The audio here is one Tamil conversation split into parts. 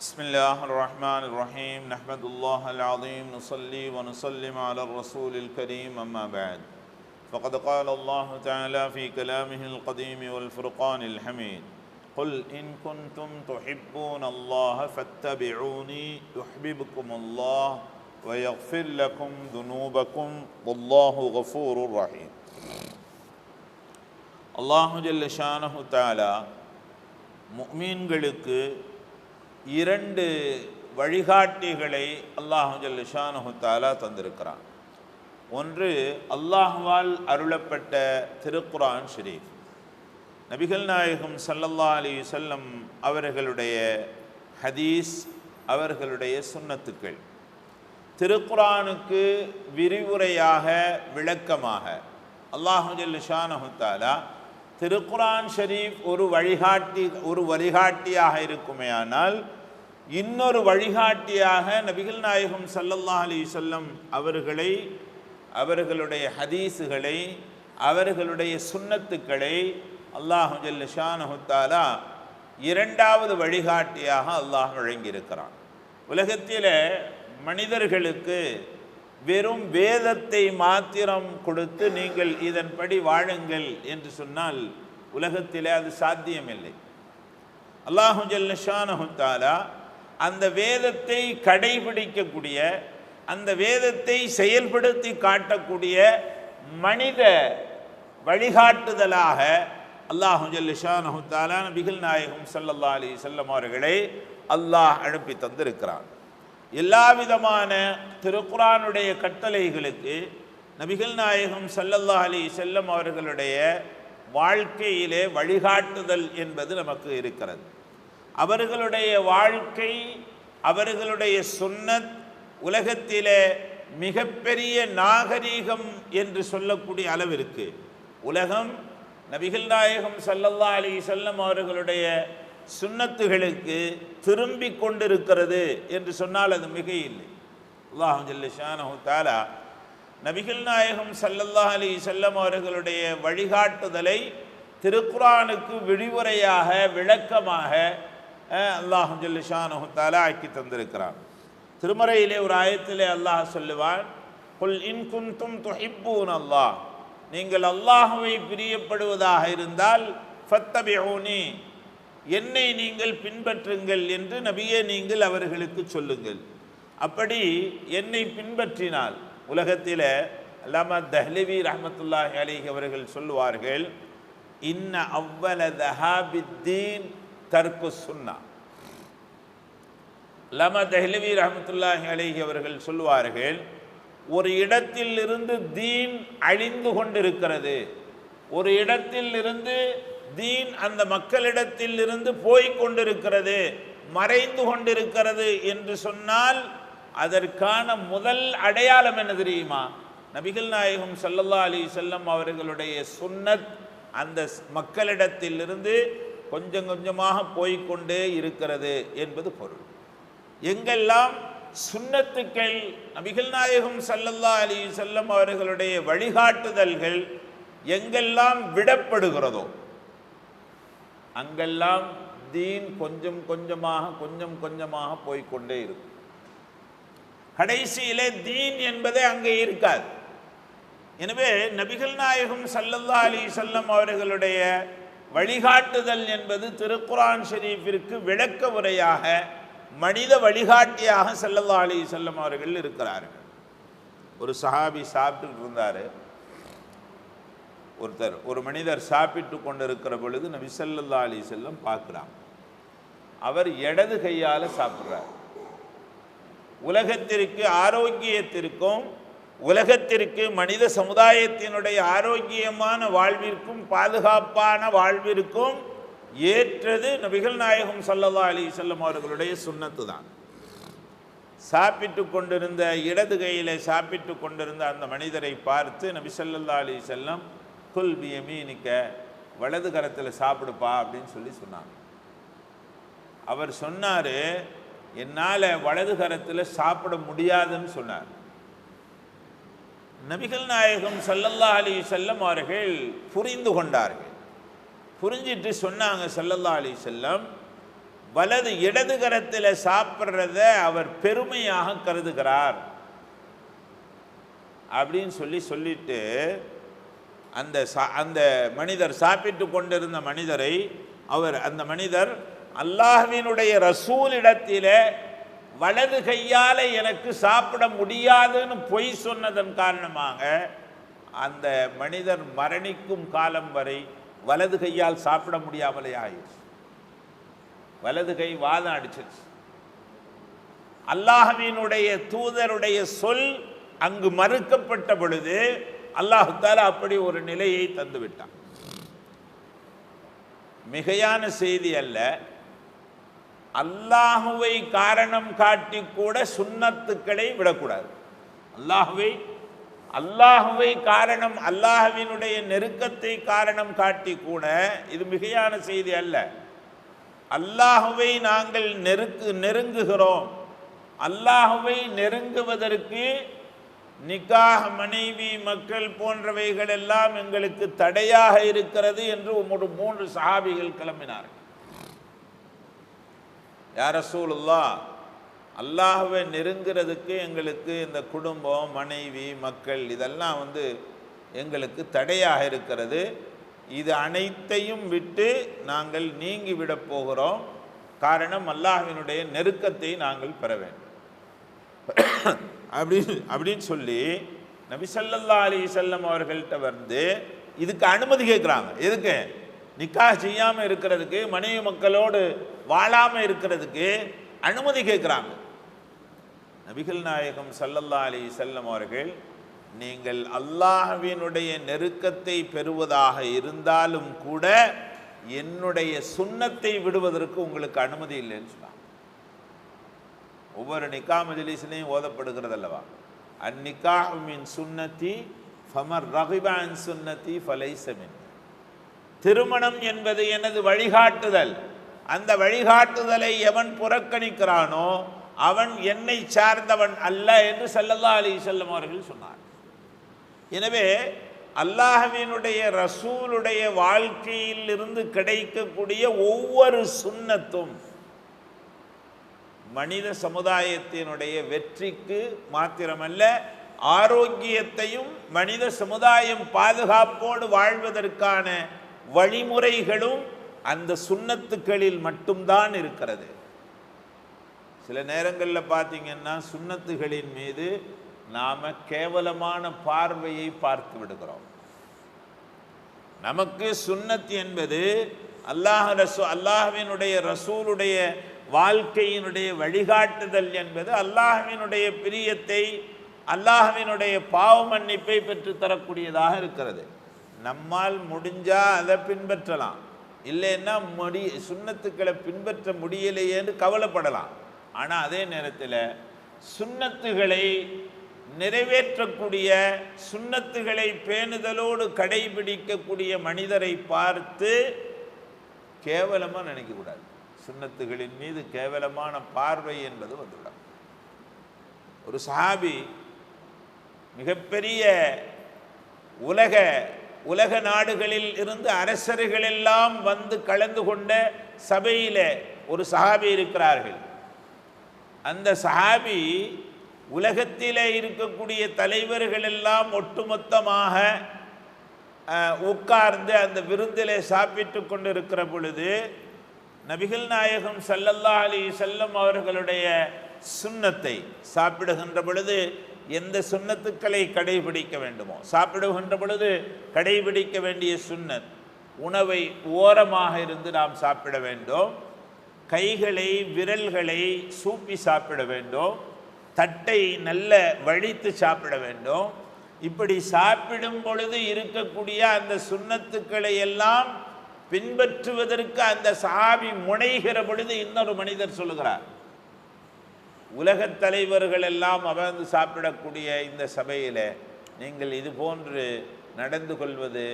بسم الله الرحمن الرحيم نحمد الله العظيم نصلي ونسلم على الرسول الكريم أما بعد فقد قال الله تعالى في كلامه القديم والفرقان الحميد قل إن كنتم تحبون الله فاتبعوني يحببكم الله ويغفر لكم ذنوبكم والله غفور رحيم அல்லாஹு ஜல்ல ஷானஹு தாலா முக்மீன்களுக்கு இரண்டு வழிகாட்டிகளை அல்லாஹு ஜல்ல தாலா தந்திருக்கிறான். ஒன்று அல்லாஹ்வால் அருளப்பட்ட திருக்குரான் ஷெரீஃப். நபிகள் நாயகம் சல்லல்லா அலி செல்லம் அவர்களுடைய ஹதீஸ் அவர்களுடைய சுண்ணத்துக்கள். திருக்குரானுக்கு விரிவுரையாக விளக்கமாக அல்லாஹு ஜல்ல தாலா திருக்குரான் ஷரீஃப் ஒரு வழிகாட்டி ஒரு வழிகாட்டியாக இருக்குமேயானால் இன்னொரு வழிகாட்டியாக நபிகள் நாயகம் சல்லல்லா அலி சொல்லம் அவர்களை அவர்களுடைய ஹதீஸுகளை அவர்களுடைய சுன்னத்துக்களை அல்லாஹு ஜல்ல இரண்டாவது வழிகாட்டியாக அல்லாஹ் வழங்கியிருக்கிறான். உலகத்தில் மனிதர்களுக்கு வெறும் வேதத்தை மாத்திரம் கொடுத்து நீங்கள் இதன்படி வாழுங்கள் என்று சொன்னால் உலகத்திலே அது சாத்தியமில்லை. அல்லாஹு ஜல்லஷானஹுத்தாலா அந்த வேதத்தை கடைபிடிக்கக்கூடிய அந்த வேதத்தை செயல்படுத்தி காட்டக்கூடிய மனித வழிகாட்டுதலாக அல்லாஹு ஜல்லஷானஹுத்தாலா நபிகள் நாயகம் சல்லல்லா அலி செல்லம் அவர்களை அல்லாஹ் அனுப்பி தந்திருக்கிறான். எல்லா விதமான கட்டளைகளுக்கு நபிகள் நாயகம் சல்லல்லா அலி செல்லம் அவர்களுடைய வாழ்க்கையிலே வழிகாட்டுதல் என்பது நமக்கு இருக்கிறது. அவர்களுடைய வாழ்க்கை அவர்களுடைய சுன்னத் உலகத்திலே மிகப்பெரிய நாகரீகம் என்று சொல்லக்கூடிய அளவிற்கு உலகம் நபிகள் நாயகம் சல்லல்லா அலி செல்லம் அவர்களுடைய சுண்ணத்துகளுக்கு திரும்பி கொண்டிருக்கிறது என்று சொன்னால் அது மிக இல்லை அல்லாஹு ஜல்லிஷானு தாலா நபிகள் நாயகம் சல்லல்லா அலி செல்லம் அவர்களுடைய வழிகாட்டுதலை திருக்குரானுக்கு விழிவுரையாக விளக்கமாக அல்லாஹு ஜல்லிஷானு தாலா ஆக்கி தந்திருக்கிறான். திருமறையிலே ஒரு ஆயத்திலே அல்லாஹ் சொல்லுவான் குல் இன் குந்தும் துஹிப்பூன் அல்லாஹ். நீங்கள் அல்லாஹுவை பிரியப்படுவதாக இருந்தால் ஃபத்தபிஹூனி என்னை நீங்கள் பின்பற்றுங்கள் என்று நபியே நீங்கள் அவர்களுக்கு சொல்லுங்கள். அப்படி என்னை பின்பற்றினால் உலகத்தில் அல்லாமா தஹ்லவி ரஹமத்துல்லாஹி அலிஹி அவர்கள் சொல்லுவார்கள் இன்ன அவ்வல தஹாபித்தீன் தர்க்கு சுன்னா. அல்லாமா தஹ்லவி ரஹமத்துல்லாஹி அலிஹி அவர்கள் சொல்லுவார்கள் ஒரு இடத்தில் இருந்து தீன் அழிந்து கொண்டிருக்கிறது. ஒரு இடத்தில் இருந்து தீன் அந்த மக்களிடத்தில் இருந்து போய் கொண்டிருக்கிறது மறைந்து கொண்டிருக்கிறது என்று சொன்னால் அதற்கான முதல் அடையாளம் என்ன தெரியுமா? நபிகள் நாயகம் சல்லல்லா அலி செல்லம் அவர்களுடைய சுன்னத் அந்த மக்களிடத்திலிருந்து கொஞ்சம் கொஞ்சமாக போய்கொண்டே இருக்கிறது என்பது பொருள். எங்கெல்லாம் சுன்னத்துக்கள் நபிகள் நாயகம் சல்லல்லா அலி செல்லம் அவர்களுடைய வழிகாட்டுதல்கள் எங்கெல்லாம் விடப்படுகிறதோ அங்கெல்லாம் தீன் கொஞ்சம் கொஞ்சமாக கொஞ்சம் கொஞ்சமாக போய்கொண்டே இருக்கும். கடைசியிலே தீன் என்பதே அங்கே இருக்காது. எனவே நபிகள் நாயகம் சல்லல்லா அலி சொல்லம் அவர்களுடைய வழிகாட்டுதல் என்பது திருக்குரான் ஷெரீஃபிற்கு விளக்க உரையாக மனித வழிகாட்டியாக சல்லல்லா அலி சொல்லம் அவர்கள் இருக்கிறார்கள். ஒரு சஹாபி சாப்பிட்டு இருந்தார். ஒருத்தர் ஒரு மனிதர் சாப்பிட்டு கொண்டிருக்கிற பொழுது நபி சல்லா அலி செல்லம் பார்க்குறாங்க அவர் இடது கையால் சாப்பிட்றார். உலகத்திற்கு ஆரோக்கியத்திற்கும் உலகத்திற்கு மனித சமுதாயத்தினுடைய ஆரோக்கியமான வாழ்விற்கும் பாதுகாப்பான வாழ்விற்கும் ஏற்றது நபிகள் நாயகம் சல்லா அலி செல்லம் அவர்களுடைய சுண்ணத்து தான். சாப்பிட்டு கொண்டிருந்த இடது கையில் சாப்பிட்டு கொண்டிருந்த அந்த மனிதரை பார்த்து நபி சல்லல்லா அலி செல்லம் குல் பியமீனிக்க வலது கரத்தில் சாப்பிடுப்பா அப்படின்னு சொல்லி சொன்னாங்க. அவர் சொன்னார் என்னால் வலது கரத்தில் சாப்பிட முடியாதுன்னு சொன்னார். நபிகள் நாயகம் சல்லல்லா அலி செல்லம் அவர்கள் புரிந்து கொண்டார்கள். புரிஞ்சிட்டு சொன்னாங்க சல்லல்லா அலி செல்லம் வலது இடது கரத்தில் சாப்பிட்றத அவர் பெருமையாக கருதுகிறார். அப்படின்னு சொல்லி சொல்லிட்டு அந்த சா அந்த மனிதர் சாப்பிட்டு கொண்டிருந்த மனிதரை அவர் அந்த மனிதர் அல்லாஹ்வினுடைய ரசூலிடத்திலே வலது கையால் எனக்கு சாப்பிட முடியாதுன்னு பொய் சொன்னதன் காரணமாக அந்த மனிதர் மரணிக்கும் காலம் வரை வலது கையால் சாப்பிட முடியாமலே ஆயிடுச்சு. வலது கை வாதம் அடிச்சிருச்சு. அல்லாஹ்வினுடைய தூதருடைய சொல் அங்கு மறுக்கப்பட்ட பொழுது அல்லாஹால அப்படி ஒரு நிலையை தந்துவிட்டான் மிகையான செய்தி அல்ல. அல்லாஹுவை காரணம் காட்டி கூட சுண்ணத்துக்களை விடக்கூடாது. அல்லாஹுவை அல்லாஹுவை காரணம் அல்லாஹுவினுடைய நெருக்கத்தை காரணம் காட்டி கூட இது மிகையான செய்தி அல்ல. அல்லாஹுவை நாங்கள் நெருக்கு நெருங்குகிறோம். அல்லாஹுவை நெருங்குவதற்கு நிக்காக மனைவி மக்கள் போன்றவைகள் எல்லாம் எங்களுக்கு தடையாக இருக்கிறது என்று உங்களோட மூன்று சஹாபிகள் கிளம்பினார்கள். யார் சூழல்லா அல்லாஹுவை நெருங்கிறதுக்கு எங்களுக்கு இந்த குடும்பம் மனைவி மக்கள் இதெல்லாம் வந்து எங்களுக்கு தடையாக இருக்கிறது. இது அனைத்தையும் விட்டு நாங்கள் நீங்கி விடப் போகிறோம். காரணம் அல்லாஹினுடைய நெருக்கத்தை நாங்கள் பெற வேண்டும். அப்படின்னு அப்படின்னு சொல்லி நபி ஸல்லல்லாஹு அலி வஸல்லம் அவர்கள்ட்ட வந்து இதுக்கு அனுமதி கேட்குறாங்க. எதுக்கு? நிக்கா செய்யாமல் இருக்கிறதுக்கு மனைவி மக்களோடு வாழாமல் இருக்கிறதுக்கு அனுமதி கேட்குறாங்க. நபிகள் நாயகம் சல்லல்லா அலி செல்லம் அவர்கள் நீங்கள் அல்லாஹ்வினுடைய நெருக்கத்தை பெறுவதாக இருந்தாலும் கூட என்னுடைய சுண்ணத்தை விடுவதற்கு உங்களுக்கு அனுமதி இல்லைன்னு சொன்னாங்க. ஒவ்வொரு நிக்கா மஜ்லிஸ்லையும் ஓதப்படுகிறது அல்லவா அந்நிக்கா மின் சுன்னத்தி ஃபமர் ரகிபான் சுன்னத்தி ஃபலைசமின் திருமணம் என்பது எனது வழிகாட்டுதல். அந்த வழிகாட்டுதலை எவன் புறக்கணிக்கிறானோ அவன் என்னை சார்ந்தவன் அல்ல என்று ஸல்லல்லாஹு அலி செல்லம் அவர்கள் சொன்னார். எனவே அல்லாஹவினுடைய ரசூலுடைய வாழ்க்கையில் இருந்து கிடைக்கக்கூடிய ஒவ்வொரு சுன்னத்தும் மனித சமுதாயத்தினுடைய வெற்றிக்கு மாத்திரமல்ல ஆரோக்கியத்தையும் மனித சமுதாயம் பாதுகாப்போடு வாழ்வதற்கான வழிமுறைகளும் அந்த சுண்ணத்துக்களில் மட்டும்தான் இருக்கிறது. சில நேரங்களில் பார்த்தீங்கன்னா சுண்ணத்துகளின் மீது நாம் கேவலமான பார்வையை பார்த்து விடுகிறோம். நமக்கு சுண்ணத் என்பது அல்லாஹ் ரசூ அல்லாஹ்வினுடைய ரசூலுடைய வாழ்க்கையினுடைய வழிகாட்டுதல் என்பது அல்லாஹ்வினுடைய பிரியத்தை அல்லாஹ்வினுடைய பாவ மன்னிப்பை பெற்றுத்தரக்கூடியதாக இருக்கிறது. நம்மால் முடிஞ்சால் அதை பின்பற்றலாம். இல்லைன்னா முடி சுண்ணத்துக்களை பின்பற்ற முடியலையேன்னு கவலைப்படலாம். ஆனால் அதே நேரத்தில் சுண்ணத்துகளை நிறைவேற்றக்கூடிய சுண்ணத்துகளை பேணுதலோடு கடைபிடிக்கக்கூடிய மனிதரை பார்த்து கேவலமாக நினைக்கக்கூடாது. சின்னத்துகளின் மீது கேவலமான பார்வை என்பது வந்துவிடும். ஒரு சஹாபி மிகப்பெரிய உலக உலக நாடுகளில் இருந்து அரசர்கள் எல்லாம் வந்து கலந்து கொண்ட சபையில் ஒரு சஹாபி இருக்கிறார்கள். அந்த சஹாபி உலகத்தில் இருக்கக்கூடிய தலைவர்கள் எல்லாம் ஒட்டுமொத்தமாக உட்கார்ந்து அந்த விருந்தில் சாப்பிட்டு கொண்டிருக்கிற பொழுது நபிகள் நாயகம் சல்லல்லா அலி செல்லம் அவர்களுடைய சுண்ணத்தை சாப்பிடுகின்ற பொழுது எந்த சுண்ணத்துக்களை கடைபிடிக்க வேண்டுமோ சாப்பிடுகின்ற பொழுது கடைபிடிக்க வேண்டிய சுண்ணத் உணவை ஓரமாக இருந்து நாம் சாப்பிட வேண்டும் கைகளை விரல்களை சூப்பி சாப்பிட வேண்டும் தட்டை நல்ல வழித்து சாப்பிட வேண்டும். இப்படி சாப்பிடும் பொழுது இருக்கக்கூடிய அந்த சுண்ணத்துக்களை எல்லாம் பின்பற்றுவதற்கு அந்த சாவி முனைகிற பொழுது இன்னொரு மனிதர் சொல்லுகிறார். உலகத் தலைவர்கள் எல்லாம் அமர்ந்து சாப்பிடக்கூடிய இந்த சபையில் நீங்கள் இது போன்று நடந்து கொள்வது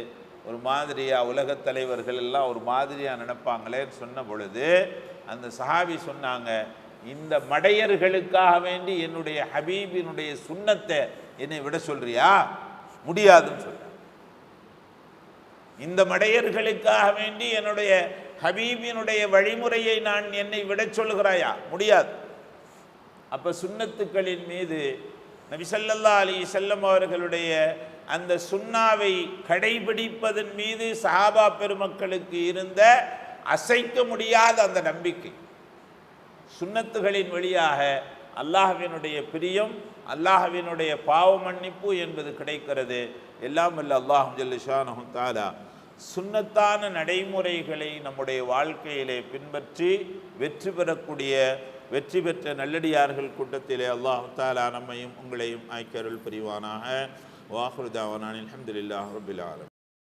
ஒரு மாதிரியா? உலகத் தலைவர்கள் எல்லாம் ஒரு மாதிரியாக நினைப்பாங்களேன்னு சொன்ன பொழுது அந்த சஹாபி சொன்னாங்க இந்த மடையர்களுக்காக வேண்டி என்னுடைய ஹபீபினுடைய சுண்ணத்தை என்னை விட சொல்றியா? முடியாதுன்னு சொன்னாங்க இந்த மடையர்களுக்காக வேண்டி என்னுடைய ஹபீபினுடைய வழிமுறையை நான் என்னை விடச் சொல்கிறாயா முடியாது. அப்போ சுன்னத்துக்களின் மீது நபிசல்லா அலி செல்லம் அவர்களுடைய அந்த சுண்ணாவை கடைபிடிப்பதன் மீது சஹாபா பெருமக்களுக்கு இருந்த அசைக்க முடியாத அந்த நம்பிக்கை. சுன்னத்துகளின் வழியாக அல்லாஹவினுடைய பிரியம் அல்லாஹவினுடைய பாவ மன்னிப்பு என்பது கிடைக்கிறது. எல்லாம் வல்ல அல்லாஹ் ஜல்லிஷானஹு தாலா சுன்னத்தான நடைமுறைகளை நம்முடைய வாழ்க்கையிலே பின்பற்றி வெற்றி பெறக்கூடிய வெற்றி பெற்ற நல்லடியார்கள் கூட்டத்திலே அல்லாஹ் தாலா நம்மையும் உங்களையும் ஆய்க்கருள் புரிவானாக. வாஹுருதாவானில் அஹமதுல்லாஹ் ரபில் ஆலம்.